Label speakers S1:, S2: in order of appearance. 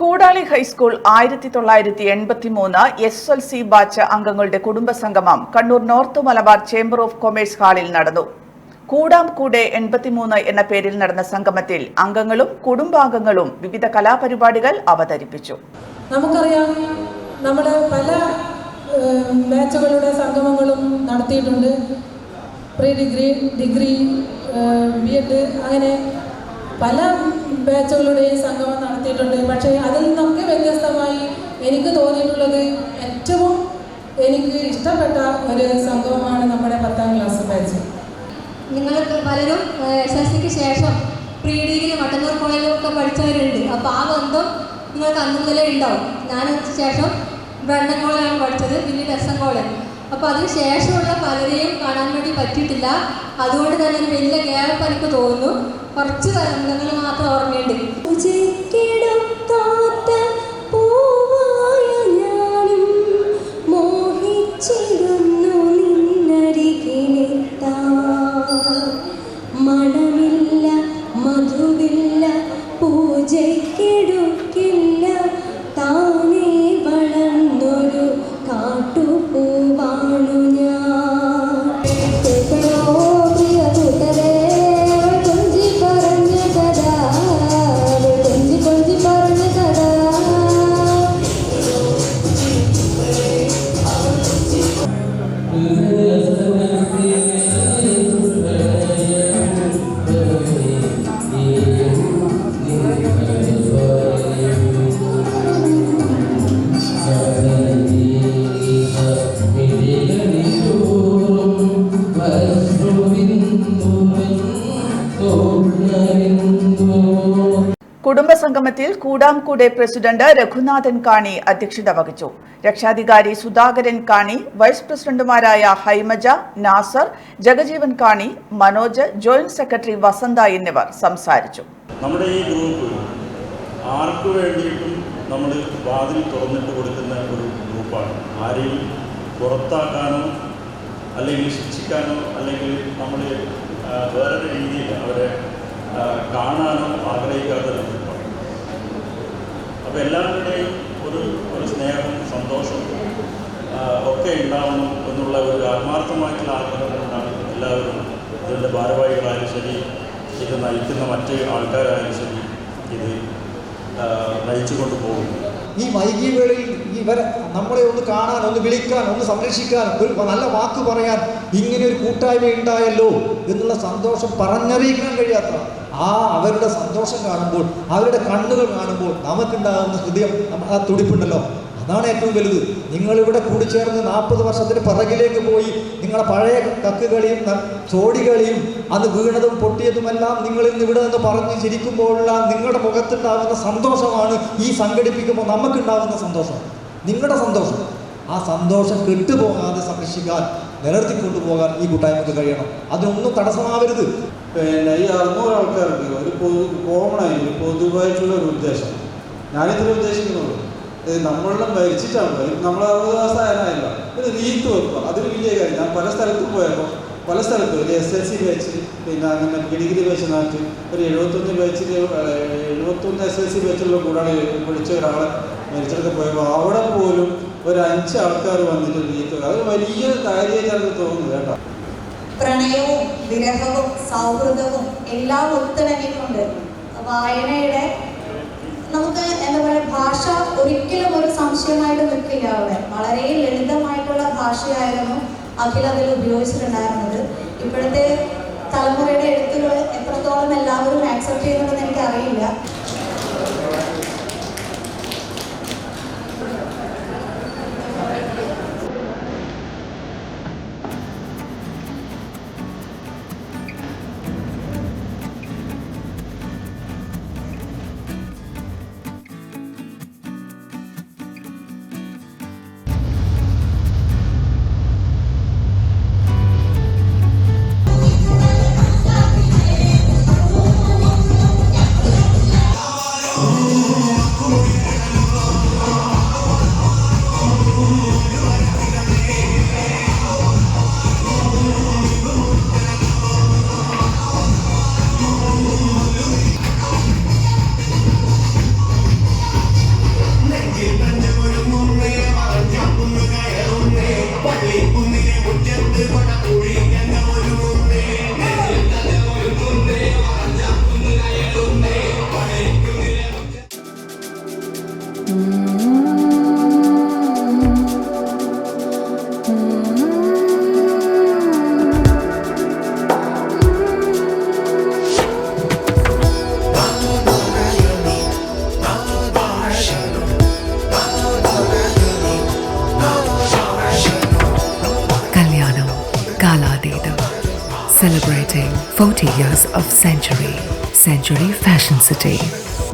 S1: Koodali high school ആയിരത്തി തൊള്ളായിരത്തി എൺപത്തി മൂന്ന് എസ് എൽ സി ബാച്ച് അംഗങ്ങളുടെ കുടുംബസംഗമം Kannur north Malabar chamber of commerce ഹാളിൽ നടന്നു. കൂടാം കൂടെ എൺപത്തിമൂന്ന് എന്ന പേരിൽ നടന്ന സംഗമത്തിൽ അംഗങ്ങളും കുടുംബാംഗങ്ങളും വിവിധ കലാപരിപാടികൾ അവതരിപ്പിച്ചു.
S2: നമുക്കറിയാം നമ്മൾ പല ബാച്ചുകളുടെ സംഗമങ്ങളും നടത്തിയിട്ടുണ്ട്. Pre degree degree B Ed അങ്ങനെ പല ബാച്ചുകളുടെയും സംഗമം നടത്തിയിട്ടുണ്ട്. പക്ഷേ അതിൽ നിന്നൊക്കെ വ്യത്യസ്തമായി എനിക്ക് തോന്നിയിട്ടുള്ളത് ഏറ്റവും എനിക്ക് ഇഷ്ടപ്പെട്ട ഒരു സംഗമമാണ് നമ്മുടെ പത്താം ക്ലാസ് ബാച്ച്
S3: നിങ്ങൾ പലരും എസ് എസ് സിക്ക് ശേഷം പ്രീ ഡിഗ്രി മട്ടന്നൂർ കോളേജിലൊക്കെ പഠിച്ചവരുണ്ട്. അപ്പോൾ ആ ബന്ധം നിങ്ങൾക്ക് അന്ന് മുതലേ ഉണ്ടാവും. ഞാൻ ശേഷം ബ്രണ്ടൻ കോളേജാണ് പഠിച്ചത് പിന്നീട് എസ് എൻ കോളേജ്. അപ്പോൾ അതിന് ശേഷമുള്ള പലരെയും കാണാൻ വേണ്ടി പറ്റിയിട്ടില്ല. അതുകൊണ്ട് തന്നെ ഒരു വലിയ ഗ്യാപ്പ് എനിക്ക് തോന്നുന്നു. കുറച്ച് തരംഗങ്ങൾ മാത്രം ഓർമ്മയുണ്ട്. പൂവായ ഞാനും മോഹിച്ചിരുന്നു
S1: കുടുംബസംഗമത്തിൽ കൂടാംകൂടെ പ്രസിഡന്റ് രഘുനാഥൻ കാണി അധ്യക്ഷത വഹിച്ചു. രക്ഷാധികാരി സുധാകരൻ കാണി വൈസ് പ്രസിഡന്റുമാരായ ഹൈമജ നാസർ ജഗജീവൻ കാണി മനോജ് ജോയിന്റ് സെക്രട്ടറി വസന്ത എന്നിവർ സംസാരിച്ചു.
S4: നമ്മുടെ ഈ ഗ്രൂപ്പ് ആർക്ക് വേണ്ടിയിട്ടും നമ്മൾ വാതിൽ തുറന്നിട്ട് കൊടുക്കുന്ന ഒരു ഗ്രൂപ്പാണ്. ആരെയും പുറത്താക്കാനോ അല്ലെങ്കിൽ ശിക്ഷിക്കാനോ അല്ലെങ്കിൽ നമ്മൾ വേറൊരു രീതിയിൽ അവരെ കാണാനോ ആഗ്രഹിക്കാത്ത അപ്പോൾ എല്ലാവരുടെയും ഒരു ഒരു സ്നേഹം സന്തോഷം ഒക്കെ ഉണ്ടാവണം എന്നുള്ള ഒരു ആത്മാർത്ഥമായിട്ടുള്ള ആഗ്രഹം കൊണ്ടാണ് എല്ലാവരും ഇതിന്റെ ഭാരവാഹികളായാലും ശരി ഇത് നയിക്കുന്ന മറ്റ് ആൾക്കാരായാലും ശരി ഇത് നയിച്ചു കൊണ്ടുപോകുന്നു
S5: ഈ വൈകി വേളയിൽ ഇവരെ നമ്മളെ ഒന്ന് കാണാൻ ഒന്ന് വിളിക്കാൻ ഒന്ന് സംരക്ഷിക്കാൻ ഒരു നല്ല വാക്ക് പറയാൻ ഇങ്ങനെ ഒരു കൂട്ടായ്മ ഉണ്ടായല്ലോ എന്നുള്ള സന്തോഷം പറഞ്ഞറിയിക്കാൻ കഴിയാത്ത ആ അവരുടെ സന്തോഷം കാണുമ്പോൾ അവരുടെ കണ്ണുകൾ കാണുമ്പോൾ നമുക്കുണ്ടാകുന്ന ഹൃദയം ആ തുടിപ്പുണ്ടല്ലോ. അതാണ് ഏറ്റവും വലുത്. നിങ്ങളിവിടെ കൂടിച്ചേർന്ന് നാൽപ്പത് വർഷത്തിന് പിറകിലേക്ക് പോയി നിങ്ങളെ പഴയ കക്കുകളിയും ചോടികളിയും അത് വീണതും പൊട്ടിയതുമെല്ലാം നിങ്ങൾ ഇന്ന് ഇവിടെ നിന്ന് പറഞ്ഞ് ചിരിക്കുമ്പോഴുള്ള നിങ്ങളുടെ മുഖത്തുണ്ടാകുന്ന സന്തോഷമാണ് ഈ സംഘടിപ്പിക്കുമ്പോൾ നമുക്കുണ്ടാകുന്ന സന്തോഷം. നിങ്ങളുടെ സന്തോഷം. ആ സന്തോഷം കെട്ടുപോകാതെ സംരക്ഷിക്കാൻ നിലനിർത്തിക്കൊണ്ടുപോകാൻ ഈ കൂട്ടായ്മക്ക് കഴിയണം. അതിനൊന്നും തടസ്സമാവരുത്.
S6: പിന്നെ ഈ അറുന്നൂറ് ആൾക്കാർക്ക് ഒരു പൊതു കോമൺ ആയി പൊതുവായിട്ടുള്ള ഒരു ഉദ്ദേശം. ഞാനിതിൽ ഉദ്ദേശിക്കുന്നുള്ളൂ. നമ്മളെല്ലാം മരിച്ചിട്ടാണ്. നമ്മൾ അറുപത് ദിവസം ഒരു റീത്ത് വെക്കുക അതൊരു വലിയ കാര്യം. ഞാൻ പല സ്ഥലത്തും പോയപ്പോൾ പല സ്ഥലത്തും ഒരു എസ് എൽ സി ബാച്ച് പിന്നെ അങ്ങനെ ഡിഗ്രി ബാച്ച് നാട്ടിൽ ഒരു എഴുപത്തൊന്ന് ബാച്ചിൽ എഴുപത്തൊന്ന് എസ് എൽ സി ബാച്ചിലുള്ള കൂടാതെ വിളിച്ച ഒരാളെ മരിച്ചെടുത്ത് പോയപ്പോൾ അവിടെ പോലും ഒരു അഞ്ച് ആൾക്കാർ വന്നിട്ട് റീത്ത്. അതൊരു വലിയ കാര്യമായിട്ടാണ് തോന്നുന്നത് കേട്ടോ.
S7: പ്രണയവും വിരഹവും സൗഹൃദവും എല്ലാം ഒത്തിണങ്ങിയിട്ടുണ്ട് വായനയുടെ സംശയമായിട്ട് നിൽക്കില്ല അവിടെ. വളരെ ലളിതമായിട്ടുള്ള ഭാഷയായിരുന്നു അഖിൽ അതിൽ ഉപയോഗിച്ചിട്ടുണ്ടായിരുന്നത്. ഇപ്പോഴത്തെ തലമുറയുടെ എഴുത്തുകൾ എത്രത്തോളം എല്ലാവരും ആക്സെപ്റ്റ് ചെയ്യുന്നുണ്ടെന്ന് എനിക്കറിയില്ല.
S8: celebrating 40 years of Century. Century Fashion City.